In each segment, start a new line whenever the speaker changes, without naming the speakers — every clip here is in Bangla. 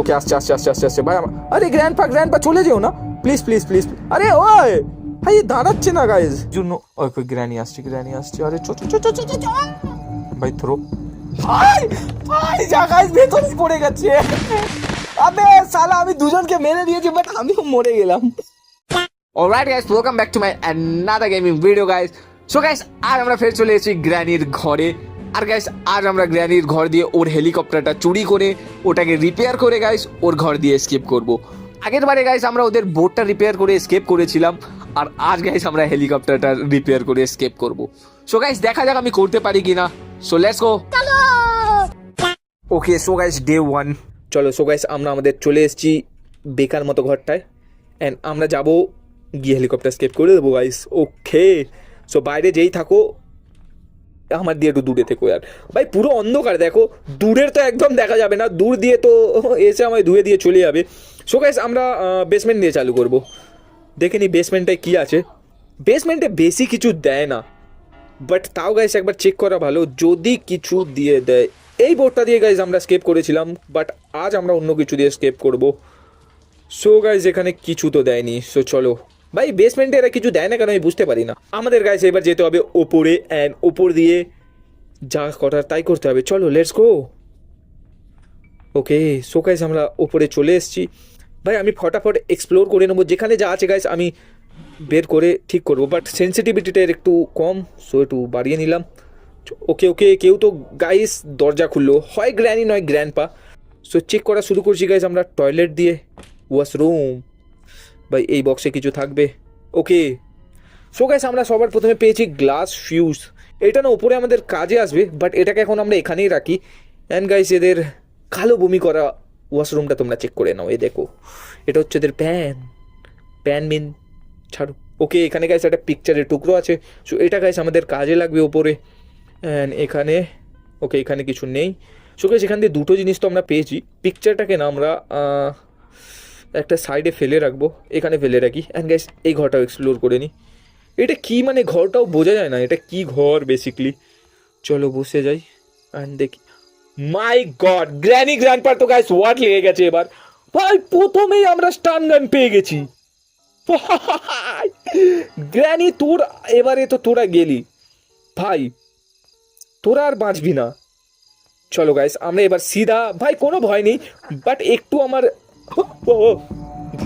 ওকে আসছে আসছে আসছে আসছে আসছে। ভাই আমার আরে গ্র্যান্ড পা গ্র্যান্ড পা চলে যেও না। প্লিজ প্লিজ প্লিজ আরে ওই! ভাই এ দাঁড়াচ্ছে না গাইজ জন্য ওই কই গ্র্যানি আসছে গ্র্যানি আসছে। আরে চো চো চো চো চো ভাই থ্রো ভাই ভাই যা গাইজ ভেতরেই পড়ে গেছে। আবে সালা আমি দুজনকে মেরে দিয়েছি বাট আমিও মরে গেলাম।
Alright guys welcome back to my another gaming video guys so guys আজ আমরা ফের চলে এসেছি গ্র্যানির ঘরে। আর গাইস আজ আমরা গ্র্যানির ঘর দিয়ে ওর হেলিকপ্টারটা চুরি করে ওটাকে রিপেয়ার করে গাইস ওর ঘর দিয়ে স্কেপ করব। আগের বারে গাইস আমরা ওদের বোটটা রিপেয়ার করে স্কেপ করেছিলাম আর আজ গাইস আমরা হেলিকপ্টারটা রিপেয়ার করে স্কেপ করব। সো গাইস দেখা যাক আমি করতে পারি কিনা। So let's go
okay so guys day one চলো সো গাইস আমরা আমাদের চলে এসেছি বেকার মতো ঘরটায়। অ্যান্ড আমরা যাব গিয়ে হেলিকপ্টার স্কেপ করে দেবো গাইস ওকে সো বাইরে যেই থাকো আমার দিয়ে একটু দূরে থেকো আর। ভাই, পুরো অন্ধকার, দেখো। দূরের তো একদম দেখা যাবে না। দূর দিয়ে তো এসে আমায় ধুয়ে দিয়ে চলে যাবে। সো গাইস আমরা বেসমেন্ট দিয়ে চালু করব। দেখে নি বেসমেন্টটায় কী আছে। বেসমেন্টে বেশি কিছু দেয় না। বাট তাও গাইস একবার চেক করা ভালো। যদি কিছু দিয়ে দেয়। এই বোর্ডটা দিয়ে গাইজ আমরা স্কেপ করেছিলাম। বাট আজ আমরা অন্য কিছু দিয়ে স্কেপ করব। সো গাইজ এখানে কিছু তো দেয়নি। সো চলো। ভাই বেসমেন্টে এরা কিছু দেয় না কেন আমি বুঝতে পারি না। আমাদের গাইজ এবার যেতে হবে ওপরে অ্যান্ড ওপর দিয়ে যা করার তাই করতে হবে। চলো let's go okay so guys আমরা ওপরে চলে এসেছি। ভাই, আমি ফটাফট এক্সপ্লোর করে নেব। যেখানে যা আছে গাইস আমি বের করে ঠিক করব। বাট সেন্সিটিভিটিটা একটু কম সো একটু বাড়িয়ে নিলাম। ওকে ওকে কেউ তো গাইস দরজা খুললো। হয় গ্র্যানি নয় গ্র্যান্ড পা সো চেক করা শুরু করছি গাইস আমরা টয়লেট দিয়ে। ওয়াশরুম ভাই, এই বক্সে কিছু থাকবে। ওকে সো আমরা সবার প্রথমে পেয়েছি গ্লাস ফিউজ এটা না উপরে আমাদের কাজে আসবে বাট এটাকে এখন আমরা এখানেই রাখি। অ্যান্ড গাইস এদের কালো বমি করা ওয়াশরুমটা তোমরা চেক করে নাও, এ দেখো। এটা হচ্ছে এদের প্যান প্যান মিন ছাড়ো। ওকে এখানে গাইস একটা পিকচারের টুকরো আছে। সো এটা গাইস আমাদের কাজে লাগবে ওপরে অ্যান্ড এখানে ওকে এখানে কিছু নেই। সো গাইস এখান দিয়ে দুটো জিনিস তো আমরা পেয়েছি। পিকচারটাকে না আমরা একটা সাইডে ফেলে রাখব, এখানে ফেলে রাখি। অ্যান্ড গাইস এই ঘরটাও এক্সপ্লোর করে নিই এটা কি মানে ঘরটাও বোঝা যায় না, এটা কি ঘর বেসিকলি চলো বসে যাই অ্যান্ড দেখি। My God granny grand grandpa তো গাইস ওয়াট লেগে গেছে এবার। ভাই, প্রথমেই আমরা স্টান গান পেয়ে গেছি। গ্র্যানি তোর, এবারে তো তোরা গেলি। ভাই, তোরা আর বাঁচবি না। চলো গাইস আমরা এবার সিধা ভাই, কোনো ভয় নেই বাট একটু আমার ও,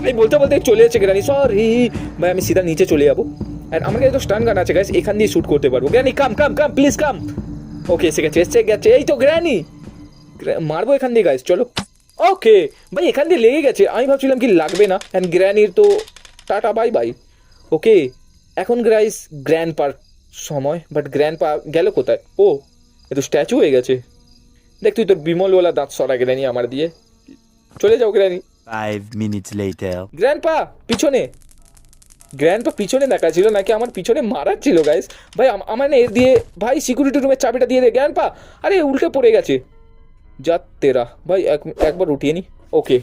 ভাই বলতে বলতে চলে যাচ্ছে গ্রানি সরি ভাই আমি সিধা নিচে চলে যাব। অ্যান্ড আমার কাছে তো স্টান গান আছে গাইস এখান দিয়ে শ্যুট করতে পারব। Granny come come come please come ওকে এসে গেছে এসে গেছে এই তো গ্রানি। মারবো এখান দিয়ে গাইস চলো। ওকে ভাই এখান দিয়ে লেগে গেছে। আমি ভাবছিলাম কি লাগবে না। অ্যান্ড গ্র্যানির তো টাটা বাই বাই ওকে এখন গ্রাইস গ্র্যান্ড পার সময় বাট গ্র্যান্ড পা গেল কোথায়? ও এ তো স্ট্যাচু হয়ে গেছে। দেখ তুই তোর বিমলওয়ালা দাঁত সরা গ্র্যানি আমার দিয়ে। চলে যাও granny
Five minutes later.
Grandpa পিছনে। গ্র্যান্ড পা পিছনে দেখা ছিল নাকি আমার পিছনে মারার ছিল গাইস ভাই, আম- আমার না দিয়ে ভাই সিকিউরিটি রুমের চাবিটা দিয়ে দে গ্র্যান্ড পা আরে, উল্টে পড়ে গেছে। যা তেরা। ভাই, এক একবার উঠিয়ে নি। ওকে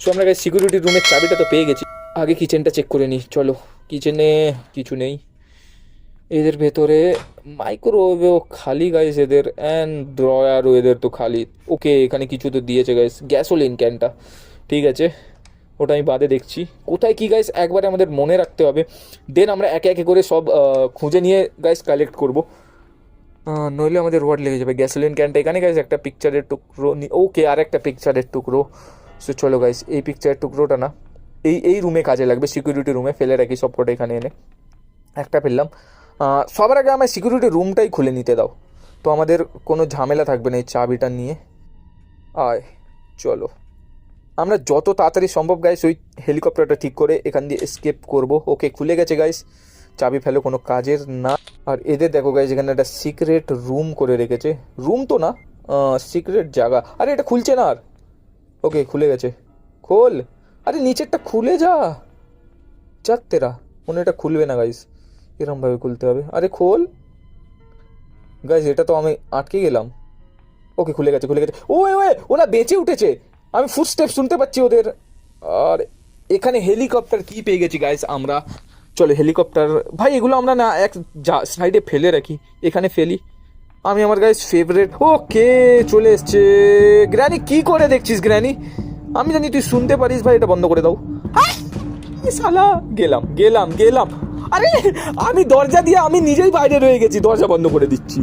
সো আমরা গাইস সিকিউরিটি রুমের চাবিটা তো পেয়ে গেছি। আগে কিচেনটা চেক করে নিই চলো কিচেনে কিছু নেই। এদের ভেতরে মাইক্রোওয়েভও খালি গাইস এদের। অ্যান্ড ড্রয়ারও এদের তো খালি। ওকে এখানে কিছু তো দিয়েছে গাইস গ্যাসোলিন ক্যানটা ঠিক আছে? ওটা আমি বাদে দেখছি। কোথায় কি গাইস একবারে আমাদের মনে রাখতে হবে। দেন আমরা একে একে করে সব খুঁজে নিয়ে গাইস কালেক্ট করব। নইলে আমাদের রোয়াট লেগে যাবে। গ্যাসোলিন ক্যানটা এখানে গাইস একটা পিকচারের টুকরো ওকে আর একটা পিকচারের টুকরো। সো চলো গাইস এই পিকচারের টুকরোটা না, এই এই রুমে কাজে লাগবে। সিকিউরিটি রুমে ফেলে রাখি সব কটা এখানে এনে। একটা ফেললাম। সবার আগে আমার সিকিউরিটি রুমটাই খুলে নিতে দাও। তো আমাদের কোনো ঝামেলা থাকবে না এই চাবিটা নিয়ে। আয়, চলো। আমরা যত তাড়াতাড়ি সম্ভব গাইস ওই হেলিকপ্টারটা ঠিক করে এখান দিয়ে স্কেপ করব। ওকে খুলে গেছে গাইস চাবি ফেলো, কোনো কাজের না। আর এদের দেখো গাইস এখানে একটা সিক্রেট রুম করে রেখেছে। রুম তো না সিক্রেট জায়গা। আরে, এটা খুলছে না আর। ওকে খুলে গেছে। খোল। আরে, নিচেরটা খুলে যা। যাক তেরা, মনে এটা খুলবে না গাইস এরমভাবে খুলতে হবে। আরে, খোল। গাইস এটা তো আমি আটকে গেলাম। ওকে খুলে গেছে খুলে গেছে। ওয়ে ওয়ে ওরা বেঁচে উঠেছে। আমি ফুট স্টেপ শুনতে পাচ্ছি ওদের। আর এখানে হেলিকপ্টার কি পেয়ে গেছি গাইস আমরা। চলো হেলিকপ্টার ভাই, এগুলো আমরা না, এক সাইডে ফেলে রাখি। এখানে ফেলি। আমি আমার গাইস ফেভারেট ওকে, চলে এসছে। গ্র্যানি কি করে দেখছিস গ্র্যানি আমি জানি তুই শুনতে পারিস, ভাই, এটা বন্ধ করে দাও! এ গেলাম গেলাম গেলাম। আরে, আমি দরজা দিয়ে, আমি নিজেই বাইরে রয়ে গেছি, দরজা বন্ধ করে দিচ্ছি।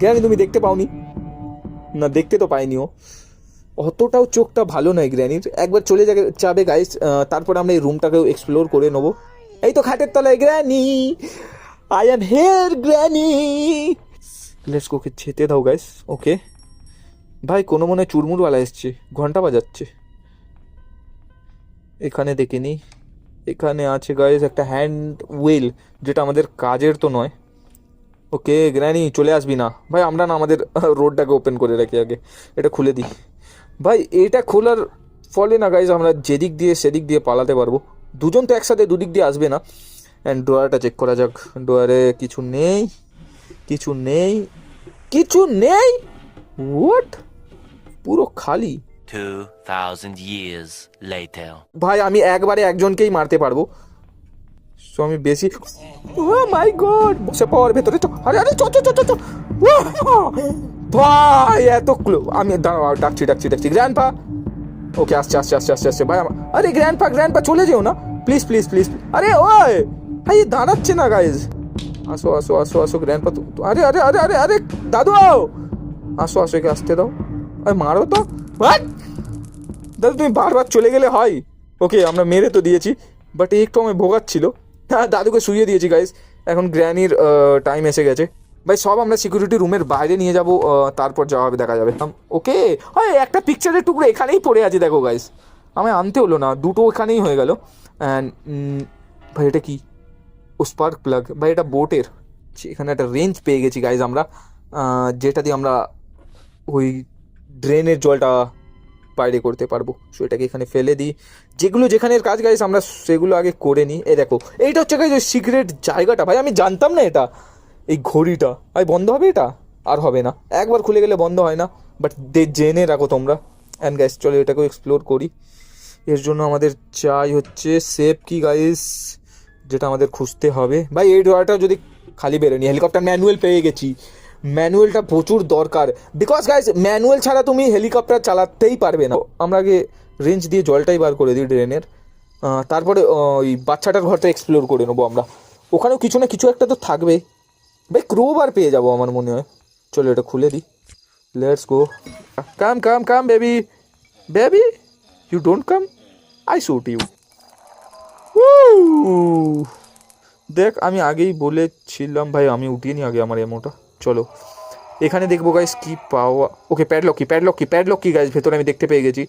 গ্র্যানি তুমি দেখতে পাওনি? না, দেখতে তো পাইনি ও। অতটাও চোখটা ভালো নয় গ্র্যানির। একবার চলে যাবে যাবে গাইস তারপর আমরা এই রুমটাকেও এক্সপ্লোর করে নেব। এই তো খাটের তলায় granny. I am here granny. Let's okay ছেতে দাও গাইস ওকে ভাই, কোনো মনে চুরমুরওয়ালা এসছে, ঘণ্টা বাজাচ্ছে। এখানে দেখে নিই এখানে আছে গাইস একটা হ্যান্ড হুইল যেটা আমাদের কাজের তো নয়। ওকে গ্র্যানি, চলে আসবি না। ভাই, আমরা না আমাদের রোডটাকে ওপেন করে রাখি আগে। এটা খুলে দিই। ভাই এটা খোলার ফলে না গাইজ আমরা যেদিক দিয়ে সেদিক দিয়ে পালাতে পারব। দুজন তো একসাথে দুদিক দিয়ে আসবে না। অ্যান্ড ড্রয়ারটা চেক করা যাক। ড্রয়ারে কিছু নেই কিছু নেই কিছু নেই। হোয়াট পুরো খালি।
2,000 years later.
ভাই আমি একবারে একজনকেই মারতে পারব। সো আমি বেশি। ও মাই গড বসে পড় ভেতরে চ। আরে আরে চ চ চ চ! ভাই, এত ক্লো আমি, দাঁড়াও ডাকছি ডাকছি ডাকছি। গ্র্যান্ড পা ওকে আসছে আসছে আসছে আসছে আসছে। ভাই, আমার আরে গ্র্যান্ড পা গ্র্যান্ড পা চলে যেও না। প্লিজ প্লিজ প্লিজ আরে, ওই! ভাই দাঁড়াচ্ছে না গাইজ আসো আসো আসো আসো গ্র্যান্ড পা আরে আরে আরে আরে আরে, দাদু! আসো আসো, একে আসতে দাও। আরে, মারো তো? দাদা, তুমি বারবার চলে গেলে হয়। ওকে আমরা মেরে তো দিয়েছি বাট একটু আমি ভোগাচ্ছিল। হ্যাঁ দাদুকে শুয়ে দিয়েছি গাইস এখন গ্র্যানির টাইম এসে গেছে। ভাই, সব আমরা সিকিউরিটি রুমের বাইরে নিয়ে যাব তারপর যাওয়া হবে দেখা যাবে। ওকে হয় একটা পিকচারের টুকরো এখানেই পড়ে আছে, দেখো গাইস আমায় আনতে হলো না, দুটো ওখানেই হয়ে গেল। ভাই, এটা কি? ও স্পার্ক প্লাগ ভাই, এটা বোটের এখানে একটা রেঞ্জ পেয়ে গেছি গাইজ আমরা। যেটা দিয়ে আমরা ওই ড্রেনের জলটা বাইরে করতে পারব। সো এটাকে এখানে ফেলে দিই। যেগুলো যেখানের কাজ গাইস আমরা সেগুলো আগে করে নিই। এ দেখো, এইটা হচ্ছে গাইজ ওই সিক্রেট জায়গাটা। ভাই, আমি জানতাম না এটা। এই ঘড়িটা। ভাই বন্ধ হবে এটা? আর হবে না। একবার খুলে গেলে বন্ধ হয় না। বাট দে জেনে রাখো তোমরা। অ্যান্ড গাইস চলো এটাকেও এক্সপ্লোর করি। এর জন্য আমাদের চাই হচ্ছে সেফ কি গাইস যেটা আমাদের খুঁজতে হবে। ভাই, এই ড্রয়ারটা যদি খালি বেরোনি হেলিকপ্টার ম্যানুয়াল পেয়ে গেছি। ম্যানুয়ালটা প্রচুর দরকার। বিকজ গাইজ ম্যানুয়াল ছাড়া তুমি হেলিকপ্টার চালাতেই পারবে না। আমরা আগে রেঞ্জ দিয়ে জলটাই বার করে দিই ড্রেনের তারপরে ওই বাচ্চাটার ঘরটা এক্সপ্লোর করে নেব আমরা। ওখানেও কিছু না কিছু একটা তো থাকবেই ভাই ক্রোবার পেয়ে যাব আমার মনে হয়। চলো এটা খুলে দিই। Let's go come come come baby baby you don't come I shoot you দেখ, আমি আগেই বলেছিলাম ভাই, আমি উঠিয়ে নি আগে আমার এমোটা চলো। এখানে দেখব গাইস কি পাওয়া ওকে প্যাডলক কি প্যাডলক কি প্যাডলক কি গাইস ভেতরে আমি দেখতে পেয়ে গেছি।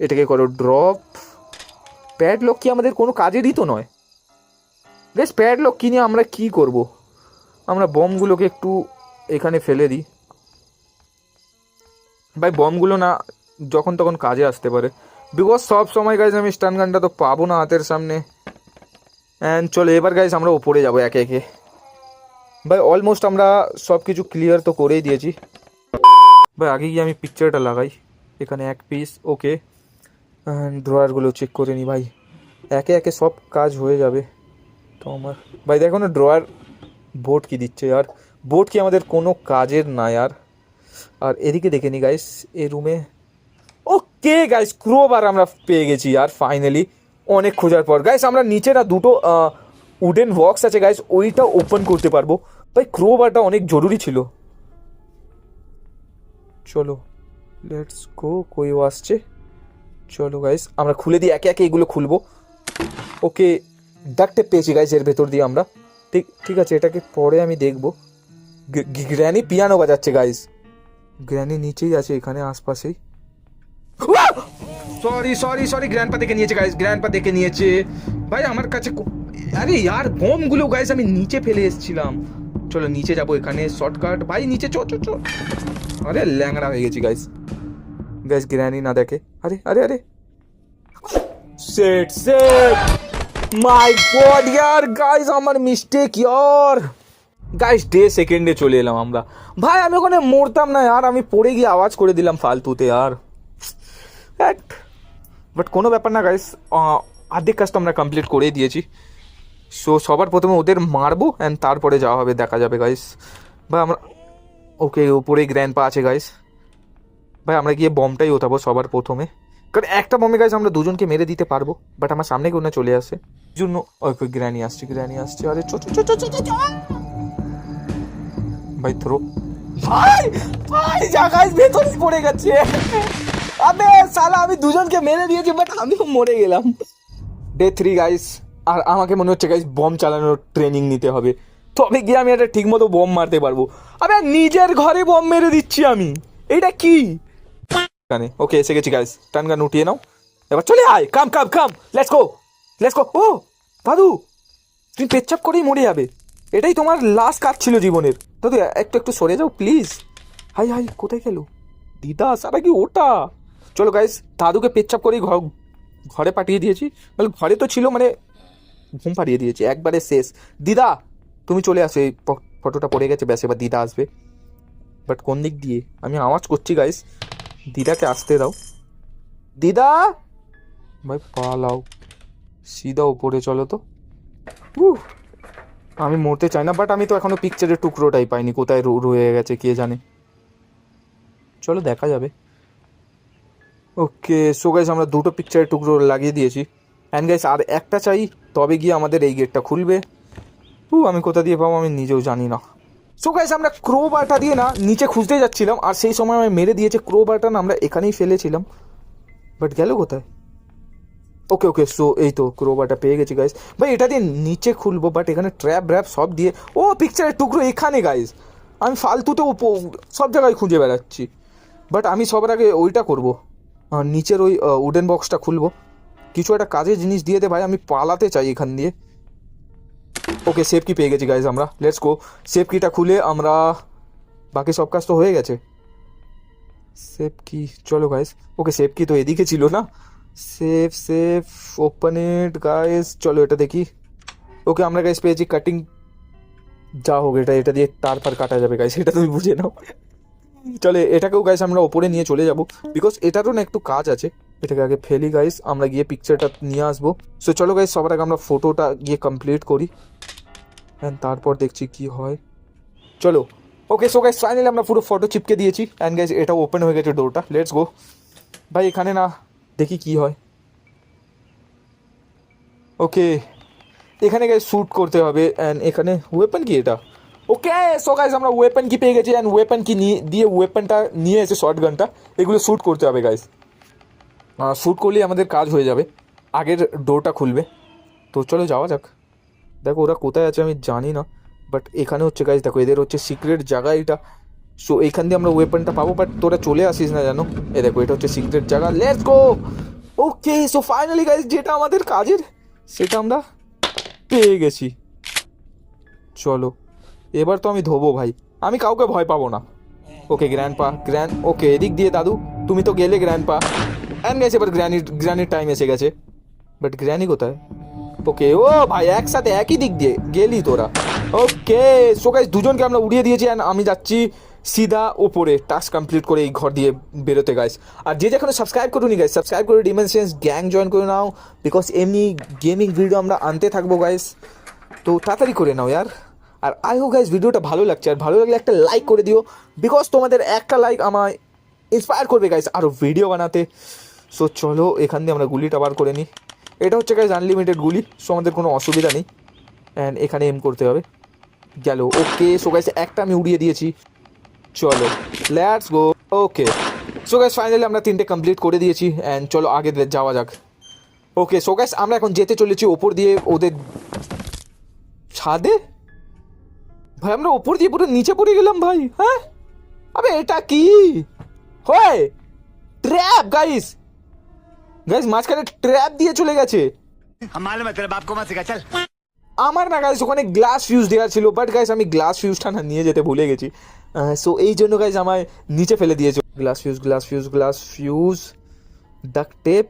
এটাকে করো ড্রপ প্যাডলক কি আমাদের কোনো কাজেরই তো নয়। গাইস প্যাডলক কি নিয়ে আমরা কি করব? আমরা বমগুলোকে একটু এখানে ফেলে দিই। ভাই, বমগুলো না যখন তখন কাজে আসতে পারে। বিকজ সব সময় গাইজ আমি স্টান গানটা তো পাবো না হাতের সামনে। অ্যান্ড চলো, এবার গাইজ আমরা ওপরে যাব একে একে। ভাই অলমোস্ট আমরা সব কিছু ক্লিয়ার তো করেই দিয়েছি। ভাই, আগে গিয়ে আমি পিকচারটা লাগাই। এখানে এক পিস ওকে ড্রয়ারগুলো চেক করে নিই ভাই। একে একে সব কাজ হয়ে যাবে। তো আমার ভাই, দেখো না ড্রয়ার বোর্ড কি দিচ্ছে আর? বোর্ড কি আমাদের কোনো কাজের না আর? আর এদিকে দেখে নি গাইস এ রুমে ওকে গাইস ক্রোবার আমরা পেয়ে গেছি আর ফাইনালি অনেক খোঁজার পর। গাইস আমরা নিচে না দুটো উডেন বক্স আছে গাইস ওইটা ওপেন করতে পারব। ভাই ক্রোবারটা অনেক জরুরি ছিল। চলো লেটস গো কইও আসছে? চলো গাইস আমরা খুলে দিই একে একে এগুলো খুলবো। ওকে ডাকটে পেয়েছি গাইস এর ভেতর দিয়ে আমরা। ঠিক ঠিক আছে, এটাকে পরে আমি দেখব। গ্র্যানি পিয়ানো বাজাচ্ছে গাইস গ্র্যানি নিচেই আছে, এখানে আশপাশেই। সরি সরি সরি গ্র্যান্ডপা দেখে নিয়েছে গাইস গ্র্যান্ডপা দেখে নিয়েছে। ভাই, আমার কাছে আরে ইয়ার বমগুলো গাইস আমি নিচে ফেলে এসেছিলাম। চলো, নিচে যাব এখানে শর্টকাট ভাই, নিচে, চো চো চো। আরে, ল্যাংড়া হয়ে গেছি গাইস গাইস গ্র্যানি না দেখে। আরে আরে আরে। সেট সেট মাই গড ইয়ার গাইস আমার মিস্টেক ইয়ার গাইস ডে সেকেন্ডে চলে এলাম আমরা। ভাই, আমি ওখানে মরতাম না আর আমি পড়ে গিয়ে আওয়াজ করে দিলাম ফালতুতে আর বাট কোনো ব্যাপার না গাইস অর্ধেক কাজটা আমরা কমপ্লিট করেই দিয়েছি। সো সবার প্রথমে ওদের মারবো অ্যান্ড তারপরে যাওয়া হবে দেখা যাবে গাইস ভাই, আমরা, ওকে ওপরেই গ্র্যান্ড পা আছে গাইস ভাই, আমরা গিয়ে বমটাই ওঠাবো সবার প্রথমে। কারণ একটা বমে গাইস আমরা দুজনকে মেরে দিতে পারব বাট আমার সামনে কেউ না চলে আসে। জন্য ওই কই গ্র্যানি আসছে গ্র্যানি আসছে আরে চো চো, চো। ভাই থ্রো ভাই ভাই জায়গায় ভেতরেই পড়ে গেছে। আবে সালা আমি দুজনকে মেরে দিয়েছি বাট আমিও মরে গেলাম। ডে থ্রি গাইস আর আমাকে মনে হচ্ছে গাইস বম চালানোর ট্রেনিং নিতে হবে। তবে গিয়ে আমি একটা ঠিকমতো বম মারতে পারব। আবে নিজের ঘরে বম মেরে দিচ্ছি আমি। এটা কি? ওকে এসে গেছি গাইস টান গান উঠিয়ে নাও। এবার চলে আয়। কাম come come let's go let's go ও দাদু, তুমি পেচ্ছাপ করেই মরে যাবে। এটাই তোমার লাস্ট কাজ ছিল জীবনের। দাদু, একটু একটু সরে যাও প্লিজ হাই হাই, কোথায় গেল? দিদা, সারা কি ওটা? চলো গাইস দাদুকে পেচ্ছাপ করেই ঘর ঘরে পাঠিয়ে দিয়েছি। মানে ঘরে তো ছিল মানে ঘুম পাড়িয়ে দিয়েছি। একবারে শেষ। দিদা, তুমি চলে আসো, এই ফটোটা পড়ে গেছে, ব্যাস, এবার দিদা আসবে। বাট কোন দিক দিয়ে? আমি আওয়াজ করছি গাইস দিদাকে আসতে দাও। দিদা! ভাই, পালাও। সিধা উপরে চলো তো। আমি মরতে চাই না বাট আমি তো এখনও পিকচারের টুকরোটাই পাইনি, কোথায় রয়ে গেছে কে জানে। চলো দেখা যাবে। ওকে সো গাইস আমরা দুটো পিকচারের টুকরো লাগিয়ে দিয়েছি। অ্যান্ড গাইস আর একটা চাই, তবে গিয়ে আমাদের এই গেটটা খুলবে। উ আমি কোথা দিয়ে পাবো আমি নিজেও জানি না। সো গাইস আমরা ক্রো বারটা দিয়ে না, নিচে খুঁজতে যাচ্ছিলাম, আর সেই সময় আমি মেরে দিয়েছে ক্রো বারটা না, আমরা এখানেই ফেলেছিলাম। বাট গেল কোথায়? ওকে ওকে সো এই তো ক্রোবারটা পেয়ে গেছি গাইস ভাই, এটা দিয়ে নিচে খুলবো বাট এখানে ট্র্যাপ র্যাপ সব দিয়ে। ও পিকচারের টুকরো এখানে গাইস আমি ফালতুতে সব জায়গায় খুঁজে বেড়াচ্ছি। বাট আমি সবার আগে ওইটা করব। নিচের ওই উডেন বক্সটা খুলবো। কিছু একটা কাজের জিনিস দিয়ে দে, ভাই, আমি পালাতে চাই এখান দিয়ে। ওকে সেফ কি পেয়ে গেছি গাইজ আমরা। লেটস গো সেফ কিটা খুলে আমরা, বাকি সব কাজ তো হয়ে গেছে। সেফ কি চলো গাইজ ওকে সেফ কি তো এদিকে ছিল না। Safe safe open it guys চলো এটা দেখি। ওকে, আমরা গাইজ পেয়েছি কাটিং যা হোক, এটা এটা দিয়ে তার পার কাটা যাবে গাইজ এটা তুমি বুঝে নাও। চলে, এটাকেও গাইস আমরা ওপরে নিয়ে চলে যাব। বিকজ এটারও না একটু কাজ আছে। এটাকে আগে ফেলি গাইস আমরা গিয়ে পিকচারটা নিয়ে আসব। সো চলো গাইস সবার আগে আমরা ফটোটা গিয়ে কমপ্লিট করি। অ্যান্ড তারপর দেখছি কি হয়। চলো। ওকে সো গাইস ফাইনালি আমরা পুরো ফটো চিপকে দিয়েছি। অ্যান্ড গাইস এটা ওপেন হয়ে গেছে ডোরটা লেটস গো ভাই, এখানে না দেখি কি হয়। ওকে এখানে গাইস শ্যুট করতে হবে অ্যান্ড এখানে ওয়েপন কি এটা? ওকে সো গাইস আমরা ওয়েপন কি পেয়ে গেছি অ্যান্ড ওয়েপন কি নিয়ে, দিয়ে ওয়েপনটা নিয়ে এসে শর্ট গানটা এগুলো শ্যুট করতে হবে গাইস শ্যুট করলেই আমাদের কাজ হয়ে যাবে, আগের ডোরটা খুলবে। তো চলো যাওয়া যাক। দেখো ওরা কোথায় আছে আমি জানি না বাট এখানে হচ্ছে গাইস দেখো এদের হচ্ছে সিক্রেট জায়গা এটা। সো এইখান দিয়ে আমরা ওয়েপনটা পাবো বাট তোরা চলে আসিস না জানো? এ দেখো, এটা হচ্ছে সিক্রেট জায়গা। Let's go okay so finally guys যেটা আমাদের কাজের, সেটা আমরা পেয়ে গেছি। চলো, এবার তো আমি ধোবো, ভাই। আমি কাউকে ভয় পাবো না। ওকে গ্র্যান্ড পা গ্র্যান্ড ওকে এদিক দিয়ে দাদু, তুমি তো গেলে গ্র্যান্ড পা অ্যান্ড গেছে এবার গ্র্যানি গ্র্যানির টাইম এসে গেছে। বাট গ্র্যানি কোথায়? ওকে ও ভাই, একসাথে একই দিক দিয়ে গেলি তোরা। ওকে সো গাইস দুজনকে আমরা উড়িয়ে দিয়েছি অ্যান্ড আমি যাচ্ছি। সিধা ওপরে টাস্ক কমপ্লিট করে এই ঘর দিয়ে বেরোতে গাইস আর যে যেখানে সাবস্ক্রাইব করুনি গাইস সাবস্ক্রাইব করে ডিমেনশনস গ্যাং জয়েন করে নাও বিকজ এমনি গেমিং ভিডিও আমরা আনতে থাকব গাইস তো তাড়াতাড়ি করে নাও ইয়ার আর আই হোপ গাইস ভিডিওটা ভালো লাগছে। আর ভালো লাগলে একটা লাইক করে দিও বিকজ তোমাদের একটা লাইক আমায় ইন্সপায়ার করবে গাইস আরও ভিডিও বানাতে। সো চলো, এখান দিয়ে আমরা গুলিটা বার করে নিই। এটা হচ্ছে গাইজ আনলিমিটেড গুলি সো আমাদের কোনো অসুবিধা নেই। অ্যান্ড এখানে এম করতে হবে। গেল ওকে সো গাইজ একটা আমি উড়িয়ে দিয়েছি। চলো let's go okay so guys finally আমরা তিনটে কমপ্লিট করে দিয়েছি অ্যান্ড চলো আগে যাওয়া যাক। ওকে সো গ্যাস আমরা এখন যেতে চলেছি ওপর দিয়ে ওদের ছাদে? ভাই আমরা ওপর দিয়ে পুরো নিচে পড়ে গেলাম ভাই হ্যাঁ? আবে এটা কি? হয় ট্র্যাপ গাইস গাইস মাঝখানে ট্র্যাপ দিয়ে চলে গেছে। আমার না গাইস ওখানে গ্লাস ফিউজ দেওয়া ছিল বাট গাইস আমি গ্লাস ফিউজটা না নিয়ে যেতে ভুলে গেছি। সো এই জন্য গাইস আমায় নিচে ফেলে দিয়েছে। Glass fuse glass fuse glass fuse duck tape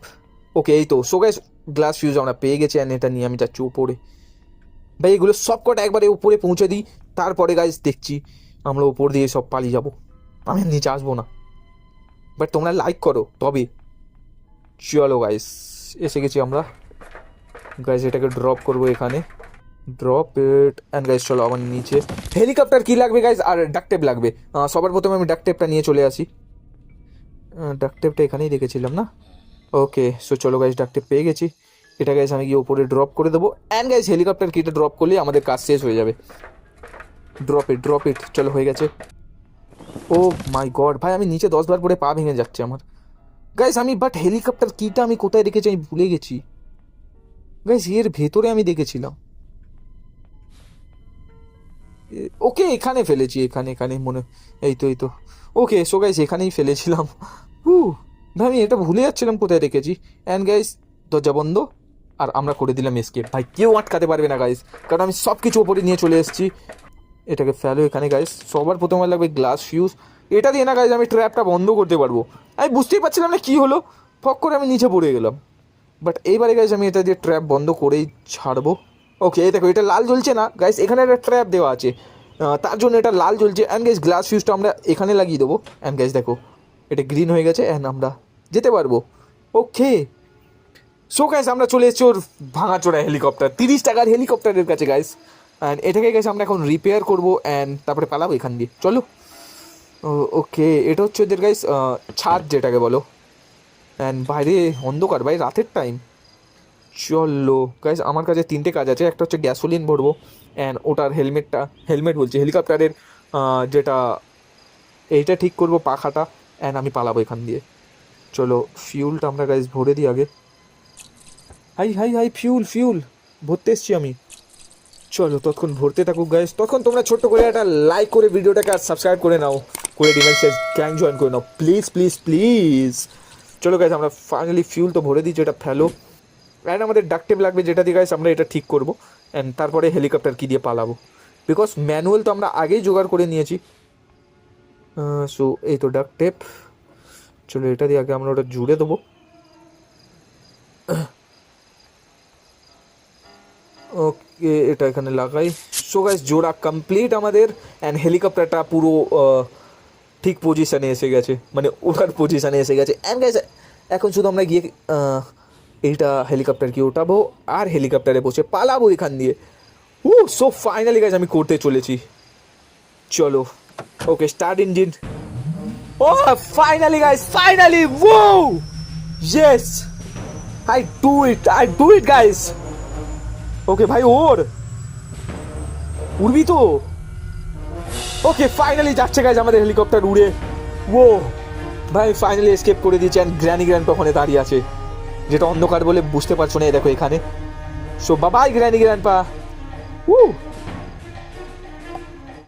okay এই তো। সো গাইস গ্লাস ফিউজ আমরা পেয়ে গেছি আর এটা নিয়ে আমি যাচ্ছি উপরে। ভাই, এগুলো সব কটা একবারে উপরে পৌঁছে দিই। তারপরে গাইস দেখছি আমরা উপর দিয়ে সব পালিয়ে যাব। আমি নিচে আসব না। বাট তোমরা লাইক করো, তবে। চলো গাইস এসে গেছি আমরা। গাইস এটাকে ড্রপ করব এখানে। ড্রপ ইট অ্যান্ড গাইস চলো আমার নিচে। হেলিকপ্টার কি লাগবে গাইস আর ডাকটেপ লাগবে। সবার প্রথমে আমি ডাকটেপটা নিয়ে চলে আসি। ডাকটেপটা এখানেই রেখেছিলাম, না? ওকে সো চলো গাইজ ডাকতে পেয়ে গেছি। এটা গাইজ আমি গিয়ে ওপরে ড্রপ করে দেবো। অ্যান্ড গাইজ হেলিকপ্টার কিটা ড্রপ করলে আমাদের কাজ শেষ হয়ে যাবে। ড্রপ ইট ড্রপ ইট চলো, হয়ে গেছে। ও মাই গড ভাই, আমি নিচে দশ বার পরে পা ভেঙে যাচ্ছে আমার। গাইজ আমি বাট হেলিকপ্টার কিটা আমি কোথায় রেখেছি? আমি ভুলে গেছি। গাইজ এর ভেতরে আমি দেখেছিলাম। ওকে এখানে ফেলেছি, এখানে এখানে, মনে, এই তো এই তো। ওকে সো গাইজ এখানেই ফেলেছিলাম। হু, ভাই আমি এটা ভুলে যাচ্ছিলাম কোথায় রেখেছি। অ্যান্ড গাইজ দরজা বন্ধ। আর আমরা করে দিলাম এসকেপ ভাই, কেউ আটকাতে পারবে না গাইজ কারণ আমি সব কিছু ওপরে নিয়ে চলে এসেছি। এটাকে ফেলো এখানে গাইজ সবার প্রথমে লাগবে গ্লাস ফিউজ এটা দিয়ে না গাইজ আমি ট্র্যাপটা বন্ধ করতে পারব। আমি বুঝতেই পারছিলাম না কী হলো। ফক করে আমি নিচে পড়ে গেলাম। বাট এইবারে গাইজ আমি এটা দিয়ে ট্র্যাপ বন্ধ করেই ছাড়বো। ওকে এই দেখো, এটা লাল জ্বলছে না। গাইস এখানে একটা ট্র্যাপ দেওয়া আছে। তার জন্য এটা লাল জ্বলছে। অ্যান্ড গাইজ গ্লাস ফিউজটা আমরা এখানে লাগিয়ে দেবো। অ্যান্ড গাইজ দেখো, এটা গ্রিন হয়ে গেছে অ্যান্ড আমরা যেতে পারব। ওকে সো গাইজ আমরা চলে এসেছি ওর ভাঙাচোরা হেলিকপ্টার তিরিশ টাকার হেলিকপ্টারের কাছে গাইস অ্যান্ড এটাকে গেছে আমরা এখন রিপেয়ার করব অ্যান্ড তারপরে পালাবো এখান দিয়ে। চলো। ওকে এটা হচ্ছে ওদের গাইস ছাদ যেটাকে বলো। অ্যান্ড বাইরে অন্ধকার, ভাই, রাতের টাইম চলো। গাইজ আমার কাছে তিনটে কাজ আছে। একটা হচ্ছে গ্যাসোলিন ভরবো অ্যান্ড ওটার হেলমেটটা হেলমেট বলছি হেলিকপ্টারের যেটা এইটা ঠিক করব পাখাটা অ্যান্ড আমি পালাবো এখান দিয়ে। চলো ফিউলটা আমরা গাইজ ভরে দিই আগে। Hi hi hi fuel fuel ভরতে এসছি আমি। চলো, ততক্ষণ ভরতে থাকুক গাইজ তখন তোমরা ছোট্ট করে একটা লাইক করে ভিডিওটাকে আর সাবস্ক্রাইব করে নাও। করে ডিমেন্সের গ্যাং জয়েন করে নাও। প্লিজ প্লিজ প্লিজ চলো গাইজ আমরা ফাইনালি ফিউল তো ভরে দিচ্ছি এটা ফেলো। অ্যান্ড আমাদের ডাকটেপ লাগবে যেটা দিয়ে গাইজ আমরা এটা ঠিক করব। অ্যান্ড তারপরে হেলিকপ্টার কি দিয়ে পালাবো। বিকজ ম্যানুয়াল তো আমরা আগেই জোগাড় করে নিয়েছি। সো এই তো ডাক টেপ চলো এটা দিয়ে আগে আমরা ওটা জুড়ে দেবো। ওকে এটা এখানে লাগাই। সো গাইস জোড়া কমপ্লিট আমাদের। অ্যান্ড হেলিকপ্টারটা পুরো ঠিক পজিশানে এসে গেছে। মানে ওঠার পজিশানে এসে গেছে। অ্যান্ড গাইস এখন শুধু আমরা গিয়ে এইটা হেলিকপ্টার কি ওঠাবো? আর হেলিকপ্টারে বসে পালাবো এখান দিয়ে। ও সো ফাইনালি গাইস আমি করতে চলেছি। চলো। Okay start engine oh finally guys finally wow yes I do it I do it guys okay ভাই, ওর! উড়বি তো? ওকে ফাইনালি যাচ্ছে গাইজ আমাদের হেলিকপ্টার উড়ে। ও ভাই ফাইনালি এসকেপ করে দিয়েছে অ্যান্ড গ্র্যানি গ্র্যান্ড ওখানে দাঁড়িয়ে আছে। যেটা অন্ধকার বলে বুঝতে পারছ না দেখো এখানে। সো বাবাই গ্র্যানি গ্র্যান্ড পা উ